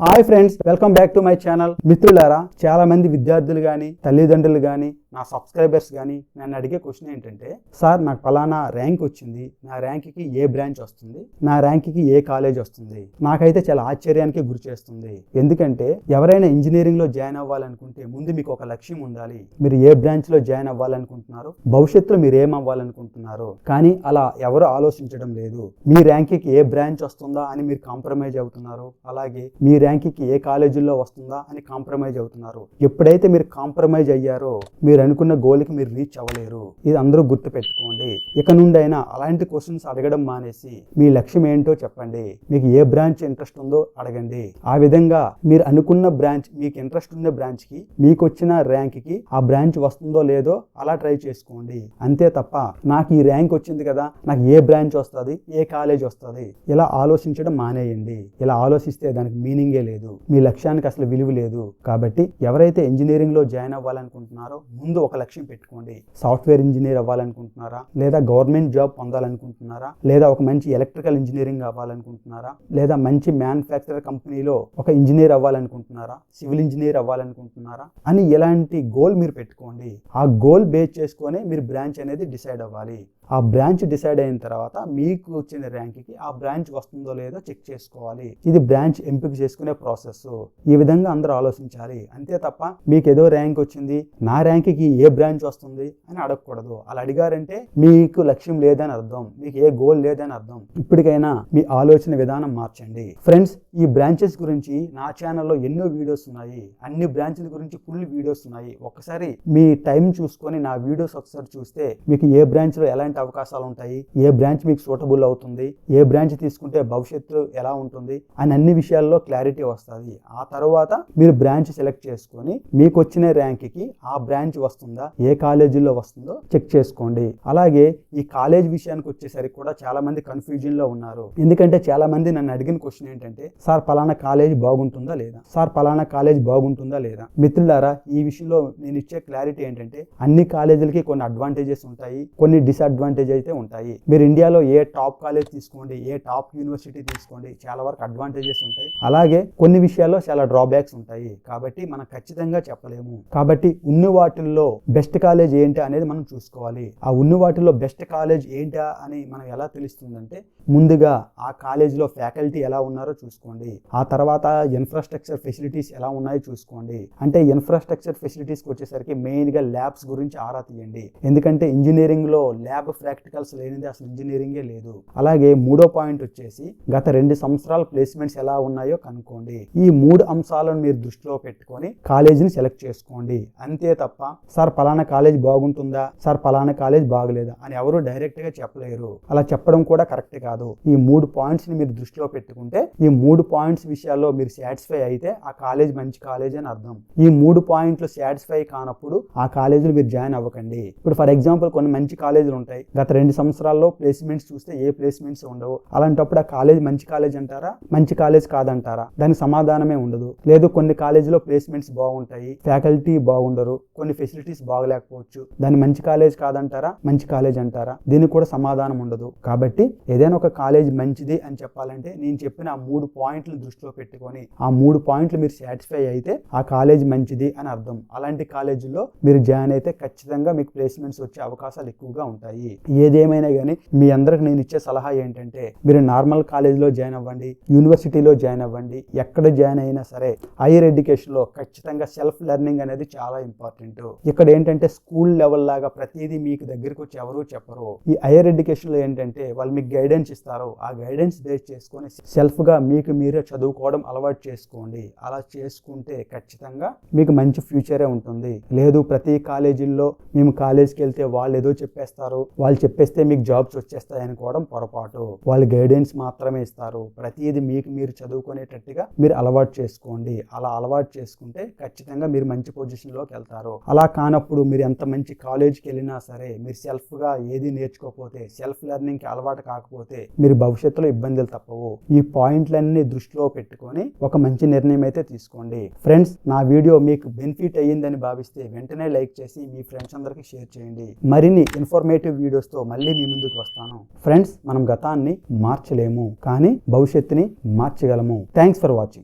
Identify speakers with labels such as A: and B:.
A: Hi friends welcome back to my channel. మిత్రులారా చాలా మంది విద్యార్థులు కానీ తల్లిదండ్రులు కానీ నా సబ్స్క్రైబర్స్ కానీ నన్ను అడిగే క్వశ్చన్ ఏంటంటే సార్ నాకు ఫలానా ర్యాంక్ వచ్చింది. నా ర్యాంక్కి ఏ బ్రాంచ్ వస్తుంది? నా ర్యాంక్కి ఏ కాలేజ్ వస్తుంది? నాకైతే చాలా ఆశ్చర్యానికి గురి చేస్తుంది. ఎందుకంటే ఎవరైనా ఇంజనీరింగ్లో జాయిన్ అవ్వాలనుకుంటే ముందు మీకు ఒక లక్ష్యం ఉండాలి. మీరు ఏ బ్రాంచ్లో జాయిన్ అవ్వాలనుకుంటున్నారు? భవిష్యత్తులో మీరు ఏం అవ్వాలనుకుంటున్నారు? కానీ అలా ఎవరు ఆలోచించడం లేదు. మీ ర్యాంక్కి ఏ బ్రాంచ్ వస్తుందా అని మీరు కాంప్రమైజ్ అవుతున్నారు. అలాగే మీ ర్యాంక్కి ఏ కాలేజీల్లో వస్తుందా అని కాంప్రమైజ్ అవుతున్నారు. ఎప్పుడైతే మీరు కాంప్రమైజ్ అయ్యారో మీరు అనుకున్న గోల్కి మీరు రీచ్ అవ్వలేరు. ఇది అందరూ గుర్తు పెట్టుకోండి ఇక నుండి అయినా అలాంటి క్వశ్చన్స్ అడగడం మానేసి మీ లక్ష్యం ఏంటో చెప్పండి. మీకు ఏ బ్రాంచ్ ఇంట్రెస్ట్ ఉందో అడగండి. ఆ విధంగా మీరు అనుకున్న బ్రాంచ్ మీకు ఇంట్రెస్ట్ ఉన్న బ్రాంచ్కి మీకు వచ్చిన ర్యాంక్కి ఆ బ్రాంచ్ వస్తుందో లేదో అలా ట్రై చేసుకోండి. అంతే తప్ప నాకు ఈ ర్యాంక్ వచ్చింది కదా నాకు ఏ బ్రాంచ్ వస్తుంది ఏ కాలేజ్ వస్తుంది ఇలా ఆలోచించడం మానేయండి. ఇలా ఆలోచిస్తే దానికి మీనింగే లేదు. మీ లక్ష్యానికి అసలు విలువ లేదు. కాబట్టి ఎవరైతే ఇంజనీరింగ్లో జాయిన్ అవ్వాలనుకుంటున్నారో ముందు ముందు ఒక లక్ష్యం పెట్టుకోండి. సాఫ్ట్వేర్ ఇంజనీర్ అవ్వాలనుకుంటున్నారా? లేదా గవర్నమెంట్ జాబ్ పొందాలనుకుంటున్నారా? లేదా ఒక మంచి ఎలక్ట్రికల్ ఇంజనీరింగ్ అవ్వాలనుకుంటున్నారా? లేదా మంచి మ్యానుఫ్యాక్చర్ కంపెనీలో ఒక ఇంజనీర్ అవ్వాలనుకుంటున్నారా? సివిల్ ఇంజనీర్ అవ్వాలనుకుంటున్నారా? అని ఎలాంటి గోల్ మీరు పెట్టుకోండి. ఆ గోల్ బేస్ చేసుకొని మీరు బ్రాంచ్ అనేది డిసైడ్ అవ్వాలి. ఆ బ్రాంచ్ డిసైడ్ అయిన తర్వాత మీకు వచ్చిన ర్యాంక్కి ఆ బ్రాంచ్ వస్తుందో లేదో చెక్ చేసుకోవాలి. ఇది బ్రాంచ్ ఎంపిక చేసుకునే ప్రాసెస్. ఈ విధంగా అందరూ ఆలోచించాలి. అంతే తప్ప మీకు ఏదో ర్యాంక్ వచ్చింది నా ర్యాంక్కి ఏ బ్రాంచ్ వస్తుంది అని అడగకూడదు. అలా అడిగారంటే మీకు లక్ష్యం లేదని అర్థం మీకు ఏ గోల్ లేదని అర్థం. ఇప్పటికైనా మీ ఆలోచన విధానం మార్చండి. ఫ్రెండ్స్ ఈ బ్రాంచెస్ గురించి నా ఛానల్లో ఎన్నో వీడియోస్ ఉన్నాయి. అన్ని బ్రాంచ్ల గురించి ఫుల్ వీడియోస్ ఉన్నాయి. ఒకసారి మీ టైం చూసుకొని నా వీడియోస్ ఒకసారి చూస్తే మీకు ఏ బ్రాంచ్లో ఎలాంటి ఎలాంటి అవకాశాలు ఉంటాయి. ఏ బ్రాంచ్ మీకు సూటబుల్ అవుతుంది? ఏ బ్రాంచ్ తీసుకుంటే భవిష్యత్తు ఎలా ఉంటుంది? అని అన్ని విషయాల్లో క్లారిటీ వస్తుంది. ఆ తర్వాత మీరు బ్రాంచ్ సెలెక్ట్ చేసుకొని మీకు వచ్చిన ర్యాంక్కి ఆ బ్రాంచ్ వస్తుందా? ఏ కాలేజీలో వస్తుందో చెక్ చేసుకోండి. అలాగే ఈ కాలేజ్ విషయానికి వచ్చేసరికి కూడా చాలా మంది కన్ఫ్యూజన్లో ఉన్నారు. ఎందుకంటే చాలా మంది నన్ను అడిగిన క్వశ్చన్ ఏంటంటే సార్ పలానా కాలేజ్ బాగుంటుందా లేదా? సార్ పలానా కాలేజ్ బాగుంటుందా లేదా? మిత్రులారా ఈ విషయంలో నేను ఇచ్చే క్లారిటీ ఏంటంటే అన్ని కాలేజీలకి కొన్ని అడ్వాంటేజెస్ ఉంటాయి కొన్ని డిసడ్వాంటేజ్ అడ్వాంటేజ్ అయితే ఉంటాయి. మీరు ఇండియాలో ఏ టాప్ కాలేజ్ తీసుకోండి ఏ టాప్ యూనివర్సిటీ తీసుకోండి చాలా వరకు అడ్వాంటేజెస్ ఉంటాయి. అలాగే కొన్ని విషయాల్లో చాలా డ్రాబ్యాక్స్ ఉంటాయి. కాబట్టి మనం ఖచ్చితంగా చెప్పలేము. కాబట్టి ఉన్న వాటిల్లో బెస్ట్ కాలేజ్ ఏంటి అనేది మనం చూసుకోవాలి. ఆ ఉన్న వాటిల్లో బెస్ట్ కాలేజ్ ఏంటా అని మనం ఎలా తెలుస్తుందంటే ముందుగా ఆ కాలేజీలో ఫ్యాకల్టీ ఎలా ఉన్నారో చూసుకోండి. ఆ తర్వాత ఇన్ఫ్రాస్ట్రక్చర్ ఫెసిలిటీస్ ఎలా ఉన్నాయో చూసుకోండి. అంటే ఇన్ఫ్రాస్ట్రక్చర్ ఫెసిలిటీస్కి వచ్చేసరికి మెయిన్గా ల్యాబ్స్ గురించి ఆరా తీయండి. ఎందుకంటే ఇంజనీరింగ్లో ల్యాబ్ ప్రాక్టికల్స్ లేనిది అసలు ఇంజనీరింగే లేదు. అలాగే మూడో పాయింట్ వచ్చేసి గత రెండు సంవత్సరాల ప్లేస్మెంట్స్ ఎలా ఉన్నాయో కనుక్కోండి. ఈ మూడు అంశాలను మీరు దృష్టిలో పెట్టుకొని కాలేజీని సెలెక్ట్ చేసుకోండి. అంతే తప్ప సార్ పలానా కాలేజ్ బాగుంటుందా? సార్ పలానా కాలేజ్ బాగలేదా? అని ఎవరు డైరెక్ట్గా చెప్పలేరు. అలా చెప్పడం కూడా కరెక్ట్ కాదు. ఈ మూడు పాయింట్స్ని మీరు దృష్టిలో పెట్టుకుంటే ఈ మూడు పాయింట్స్ విషయాల్లో మీరు సాటిస్ఫై అయితే ఆ కాలేజ్ మంచి కాలేజ్ అని అర్థం. ఈ మూడు పాయింట్లు సాటిస్ఫై కానప్పుడు ఆ కాలేజీలో మీరు జాయిన్ అవ్వకండి. ఇప్పుడు ఫర్ ఎగ్జాంపుల్ కొన్ని మంచి కాలేజీలు ఉంటాయి. గత రెండు సంవత్సరాల్లో ప్లేస్మెంట్స్ చూస్తే ఏ ప్లేస్మెంట్స్ ఉండవు. అలాంటప్పుడు ఆ కాలేజ్ మంచి కాలేజ్ అంటారా? మంచి కాలేజ్ కాదంటారా? దానికి సమాధానమే ఉండదు. లేదు కొన్ని కాలేజీలో ప్లేస్మెంట్స్ బాగుంటాయి ఫ్యాకల్టీ బాగుండరు కొన్ని ఫెసిలిటీస్ బాగలేకపోవచ్చు. దాన్ని మంచి కాలేజ్ కాదంటారా? మంచి కాలేజ్ అంటారా? దీనికి కూడా సమాధానం ఉండదు. కాబట్టి ఏదైనా ఒక కాలేజ్ మంచిది అని చెప్పాలంటే నేను చెప్పిన ఆ మూడు పాయింట్లు దృష్టిలో పెట్టుకొని ఆ మూడు పాయింట్లు మీరు సాటిస్ఫై అయితే ఆ కాలేజ్ మంచిది అని అర్థం. అలాంటి కాలేజీలో మీరు జాయిన్ అయితే ఖచ్చితంగా మీకు ప్లేస్మెంట్స్ వచ్చే అవకాశాలు ఎక్కువగా ఉంటాయి. ఏదేమైనా కానీ మీ అందరికి నేను ఇచ్చే సలహా ఏంటంటే మీరు నార్మల్ కాలేజ్లో జాయిన్ అవ్వండి యూనివర్సిటీలో జాయిన్ అవ్వండి ఎక్కడ జాయిన్ అయినా సరే హైయర్ ఎడ్యుకేషన్లో ఖచ్చితంగా సెల్ఫ్ లెర్నింగ్ అనేది చాలా ఇంపార్టెంట్. ఇక్కడ ఏంటంటే స్కూల్ లెవెల్ లాగా ప్రతిదీ మీకు దగ్గరికి వచ్చి ఎవరు చెప్పరు. ఈ హైయర్ ఎడ్యుకేషన్లో ఏంటంటే వాళ్ళు మీకు గైడెన్స్ ఇస్తారు. ఆ గైడెన్స్ బేస్ చేసుకొని సెల్ఫ్గా మీకు మీరే చదువుకోవడం అలవాటు చేసుకోండి. అలా చేసుకుంటే ఖచ్చితంగా మీకు మంచి ఫ్యూచరే ఉంటుంది. లేదు ప్రతి కాలేజీల్లో మేము కాలేజీకి వెళ్తే వాళ్ళు ఏదో చెప్పేస్తారు వాళ్ళు చెప్పేస్తే మీకు జాబ్స్ వచ్చేస్తాయి అనుకోవడం పొరపాటు. వాళ్ళు గైడెన్స్ మాత్రమే ఇస్తారు. ప్రతిదీ మీకు మీరు చదువుకునేటట్టుగా మీరు అలవాటు చేసుకోండి. అలా అలవాటు చేసుకుంటే ఖచ్చితంగా మీరు మంచి పొజిషన్లోకి వెళ్తారు. అలా కానప్పుడు మీరు ఎంత మంచి కాలేజ్కి వెళ్ళినా సరే మీరు సెల్ఫ్గా ఏది నేర్చుకోకపోతే సెల్ఫ్ లెర్నింగ్కి అలవాటు కాకపోతే మీరు భవిష్యత్తులో ఇబ్బందులు తప్పవు. ఈ పాయింట్లన్నీ దృష్టిలో పెట్టుకొని ఒక మంచి నిర్ణయం అయితే తీసుకోండి. ఫ్రెండ్స్ నా వీడియో మీకు బెనిఫిట్ అయ్యిందని భావిస్తే వెంటనే లైక్ చేసి మీ ఫ్రెండ్స్ అందరికీ షేర్ చేయండి. మరిన్ని ఇన్ఫర్మేటివ్ వీడియో వీడియోస్తో మళ్ళీ మీ ముందుకు వస్తాను. ఫ్రెండ్స్ మనం గతాన్ని మార్చలేము కానీ భవిష్యత్తుని మార్చగలము. Thanks for watching.